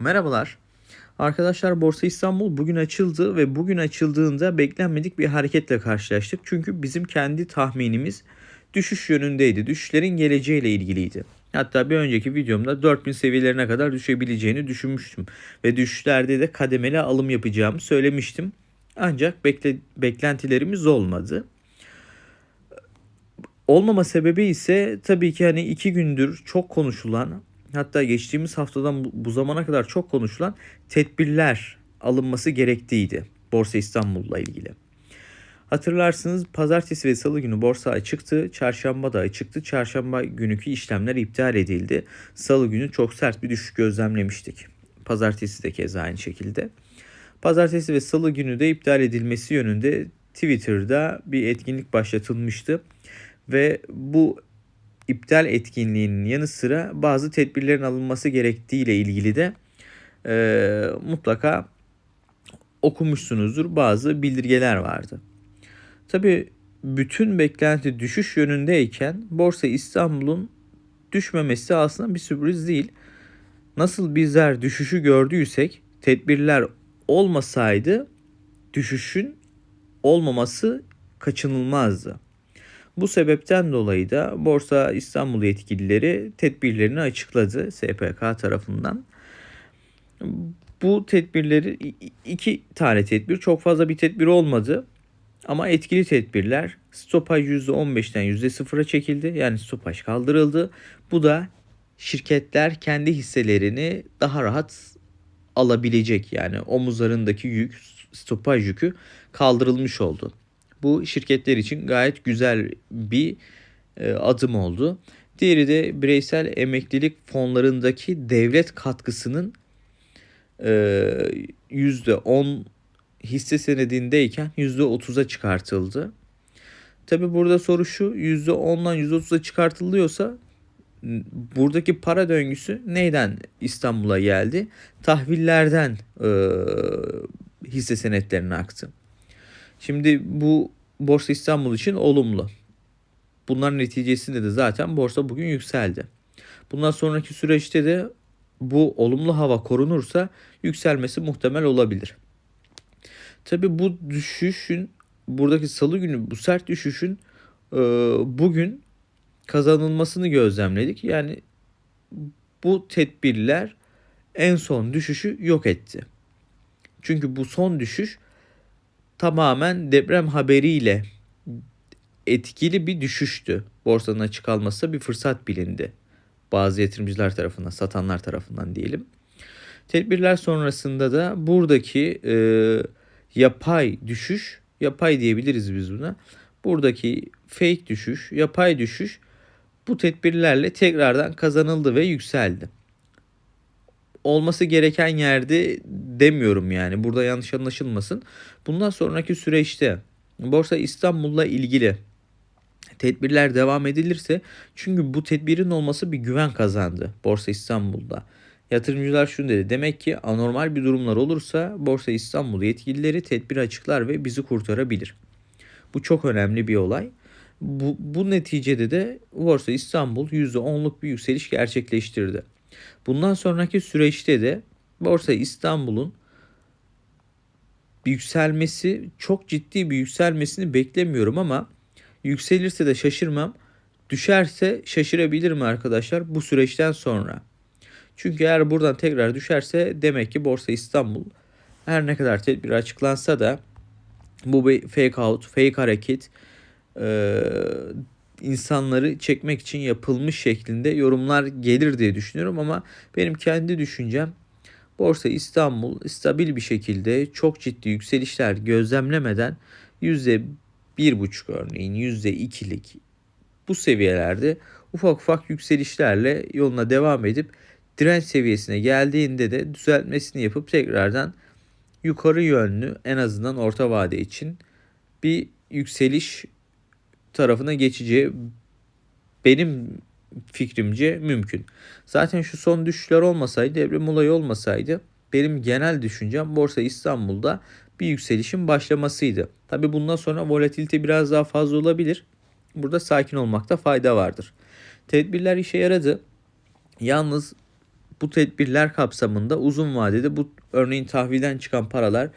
Merhabalar. Arkadaşlar Borsa İstanbul bugün açıldı ve bugün açıldığında beklenmedik bir hareketle karşılaştık. Çünkü bizim kendi tahminimiz düşüş yönündeydi. Düşüşlerin geleceğiyle ilgiliydi. Hatta bir önceki videomda 4000 seviyelerine kadar düşebileceğini düşünmüştüm. Ve düşüşlerde de kademeli alım yapacağımı söylemiştim. Ancak bekle, beklentilerimiz olmadı. Olmama sebebi ise tabii ki hani iki gündür çok konuşulan hatta geçtiğimiz haftadan bu, zamana kadar çok konuşulan tedbirler alınması gerektiğiydi Borsa İstanbul'la ilgili. Hatırlarsınız pazartesi ve salı günü borsa açıktı. Çarşamba da açıktı. Çarşamba günkü işlemler iptal edildi. Salı günü çok sert bir düşüş gözlemlemiştik. Pazartesi de keza aynı şekilde. Pazartesi ve salı günü de iptal edilmesi yönünde Twitter'da bir etkinlik başlatılmıştı. Ve bu iptal etkinliğinin yanı sıra bazı tedbirlerin alınması gerektiği ile ilgili de e, mutlaka okumuşsunuzdur. Bazı bildirgeler vardı. Tabi bütün beklenti düşüş yönündeyken Borsa İstanbul'un düşmemesi aslında bir sürpriz değil. Nasıl bizler düşüşü gördüysek tedbirler olmasaydı düşüşün olmaması kaçınılmazdı. Bu sebepten dolayı da Borsa İstanbul yetkilileri tedbirlerini açıkladı SPK tarafından. Bu tedbirleri iki tane tedbir çok fazla bir tedbir olmadı. Ama etkili tedbirler stopaj %15'ten %0'a çekildi. Yani stopaj kaldırıldı. Bu da şirketler kendi hisselerini daha rahat alabilecek. Yani omuzlarındaki yük, stopaj yükü kaldırılmış oldu. Bu şirketler için gayet güzel bir e, adım oldu. Diğeri de bireysel emeklilik fonlarındaki devlet katkısının e, %10 hisse senedindeyken %30'a çıkartıldı. Tabi burada soru şu %10'dan %30'a çıkartılıyorsa buradaki para döngüsü neyden İstanbul'a geldi? Tahvillerden e, hisse senetlerine aktı. Şimdi bu Borsa İstanbul için olumlu. Bunların neticesinde de zaten borsa bugün yükseldi. Bundan sonraki süreçte de bu olumlu hava korunursa yükselmesi muhtemel olabilir. Tabi bu düşüşün buradaki salı günü bu sert düşüşün e, bugün kazanılmasını gözlemledik. Yani bu tedbirler en son düşüşü yok etti. Çünkü bu son düşüş tamamen deprem haberiyle etkili bir düşüştü. Borsanın açık alması bir fırsat bilindi. Bazı yatırımcılar tarafından, satanlar tarafından diyelim. Tedbirler sonrasında da buradaki e, yapay düşüş, yapay diyebiliriz biz buna. Buradaki fake düşüş, yapay düşüş bu tedbirlerle tekrardan kazanıldı ve yükseldi. Olması gereken yerde demiyorum yani. Burada yanlış anlaşılmasın. Bundan sonraki süreçte Borsa İstanbul'la ilgili tedbirler devam edilirse çünkü bu tedbirin olması bir güven kazandı Borsa İstanbul'da. Yatırımcılar şunu dedi. Demek ki anormal bir durumlar olursa Borsa İstanbul yetkilileri tedbir açıklar ve bizi kurtarabilir. Bu çok önemli bir olay. Bu, bu neticede de Borsa İstanbul %10'luk bir yükseliş gerçekleştirdi. Bundan sonraki süreçte de Borsa İstanbul'un yükselmesi çok ciddi bir yükselmesini beklemiyorum ama yükselirse de şaşırmam. Düşerse şaşırabilirim arkadaşlar bu süreçten sonra. Çünkü eğer buradan tekrar düşerse demek ki Borsa İstanbul her ne kadar tedbir açıklansa da bu bir fake out, fake hareket e, insanları çekmek için yapılmış şeklinde yorumlar gelir diye düşünüyorum ama benim kendi düşüncem Borsa İstanbul stabil bir şekilde çok ciddi yükselişler gözlemlemeden %1,5 örneğin %2'lik bu seviyelerde ufak ufak yükselişlerle yoluna devam edip direnç seviyesine geldiğinde de düzeltmesini yapıp tekrardan yukarı yönlü en azından orta vade için bir yükseliş tarafına geçeceği benim fikrimce mümkün. Zaten şu son düşüşler olmasaydı, deprem olayı olmasaydı benim genel düşüncem Borsa İstanbul'da bir yükselişin başlamasıydı. Tabi bundan sonra volatilite biraz daha fazla olabilir. Burada sakin olmakta fayda vardır. Tedbirler işe yaradı. Yalnız Bu tedbirler kapsamında uzun vadede bu örneğin tahvilden çıkan paralar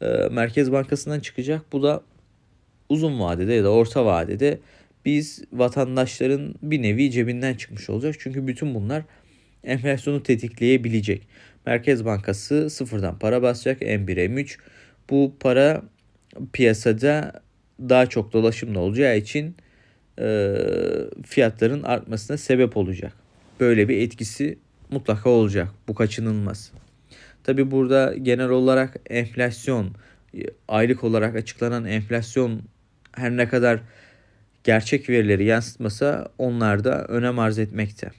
e, Merkez Bankası'ndan çıkacak. Bu da uzun vadede ya da orta vadede biz vatandaşların bir nevi cebinden çıkmış olacak. Çünkü bütün bunlar enflasyonu tetikleyebilecek. Merkez Bankası sıfırdan para basacak M1 M3. Bu para piyasada daha çok dolaşımda olacağı için e, fiyatların artmasına sebep olacak. Böyle bir etkisi mutlaka olacak. Bu kaçınılmaz. Tabi burada genel olarak enflasyon, aylık olarak açıklanan enflasyon her ne kadar gerçek verileri yansıtmasa onlar da önem arz etmekte.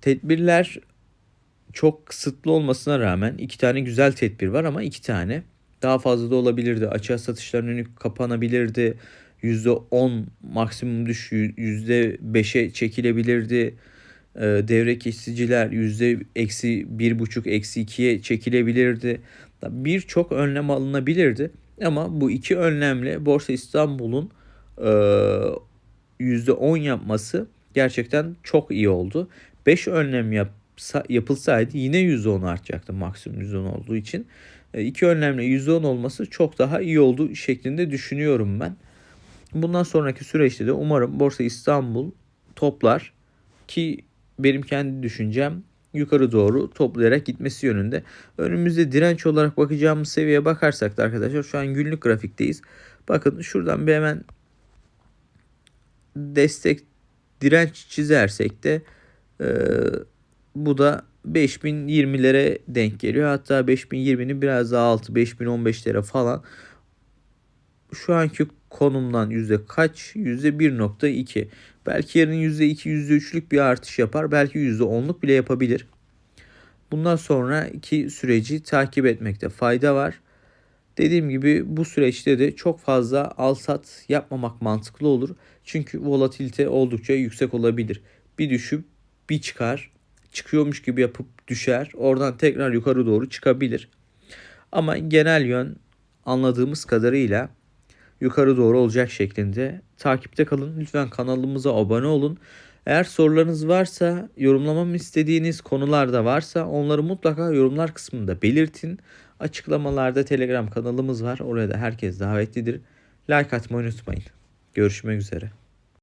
Tedbirler çok kısıtlı olmasına rağmen iki tane güzel tedbir var ama iki tane daha fazla da olabilirdi. Açığa satışların önü kapanabilirdi. %10 maksimum düş %5'e çekilebilirdi. Ee, devre kesiciler yüzde eksi bir buçuk eksi ikiye çekilebilirdi. Birçok önlem alınabilirdi. Ama bu iki önlemle Borsa İstanbul'un e, yüzde on yapması gerçekten çok iyi oldu. 5 önlem yapsa, yapılsaydı yine yüzde on artacaktı maksimum yüzde on olduğu için. E, iki önlemle yüzde on olması çok daha iyi oldu şeklinde düşünüyorum ben. Bundan sonraki süreçte de umarım Borsa İstanbul toplar ki benim kendi düşüncem yukarı doğru toplayarak gitmesi yönünde. Önümüzde direnç olarak bakacağımız seviyeye bakarsak da arkadaşlar şu an günlük grafikteyiz. Bakın şuradan bir hemen destek direnç çizersek de e, bu da 5020'lere denk geliyor. Hatta 5020'nin biraz daha altı 5015'lere falan. Şu anki konumdan yüzde kaç? Yüzde 1.2. Belki yarın yüzde 2, yüzde 3'lük bir artış yapar. Belki yüzde 10'luk bile yapabilir. Bundan sonraki süreci takip etmekte fayda var. Dediğim gibi bu süreçte de çok fazla al sat yapmamak mantıklı olur. Çünkü volatilite oldukça yüksek olabilir. Bir düşüp bir çıkar. Çıkıyormuş gibi yapıp düşer. Oradan tekrar yukarı doğru çıkabilir. Ama genel yön anladığımız kadarıyla yukarı doğru olacak şeklinde. Takipte kalın. Lütfen kanalımıza abone olun. Eğer sorularınız varsa, yorumlamamı istediğiniz konular da varsa onları mutlaka yorumlar kısmında belirtin. Açıklamalarda Telegram kanalımız var. Oraya da herkes davetlidir. Like atmayı unutmayın. Görüşmek üzere.